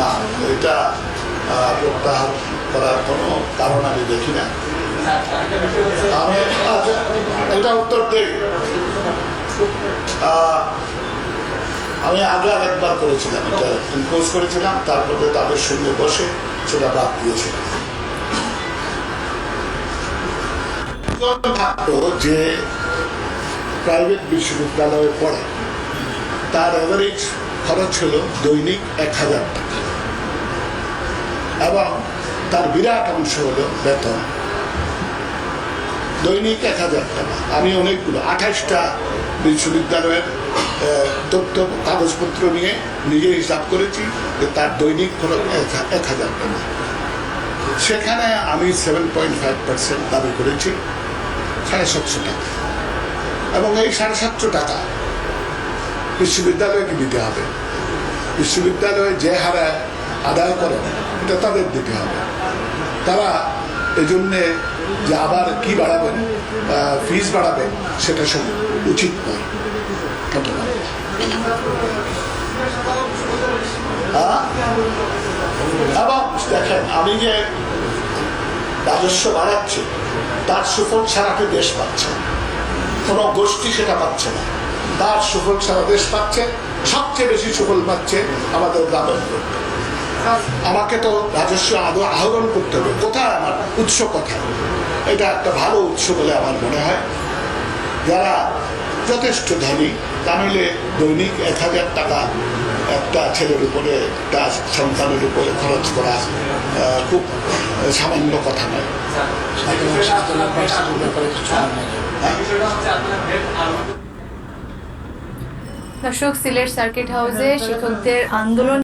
না, এটা প্রত্যাহার করার কোনো কারণ আমি দেখি না। আমি এটা উত্তর দিই। আমি আগে আরেকবার করেছিলাম, এটা ইম্পোজ করেছিলাম, তারপরে তাদের সঙ্গে বসে সেটা বাদ দিয়েছিলাম। থাকতো যে প্রাইভেট বিশ্ববিদ্যালয়ে পড়ে তার অ্যাভারেজ খরচ হলো দৈনিক এক হাজার টাকা। এবং তার বিরাট অংশ হলো বেতন। দৈনিক এক হাজার টাকা। আমি অনেকগুলো, আঠাশটা বিশ্ববিদ্যালয়ের তথ্য, কাগজপত্র নিয়ে নিজে হিসাব করেছি যে তার দৈনিক খরচ এক হাজার টাকা। সেখানে আমি সেভেন পয়েন্ট ফাইভ পার্সেন্ট দাবি করেছি, সাড়ে সাতশো টাকা। এবং এই সাড়ে সাতশো টাকা বিশ্ববিদ্যালয়কে দিতে হবে। বিশ্ববিদ্যালয়ে যে হারে আদায় করে এটা তাদের দিতে হবে। তারা এই জন্যে যে আবার কি বাড়াবেন ফিস বাড়াবেন, সেটা সব উচিত নয়। দেখেন, আমি যে রাজস্ব বাড়াচ্ছি, তার সুফল সারাকে দেশ পাচ্ছে। কোনো গোষ্ঠী সেটা পাচ্ছে না। তার সুফল সারা দেশ পাচ্ছে, সবচেয়ে বেশি সুফল পাচ্ছে আমাদের গ্রামের আমাকে তো রাজস্ব আদৌ আহরণ করতে হবে। কোথায় আমার উৎস কোথায়? এটা একটা ভালো উৎস বলে আমার মনে হয়। যারা যথেষ্ট ধনী তা নইলে দৈনিক এক হাজার টাকা একটা ছেলের উপরে একটা সন্তানের উপরে খরচ করা খুব সামান্য কথা নয়। দর্শক সিলেট সার্কিট হাউসে শিক্ষকদের আন্দোলন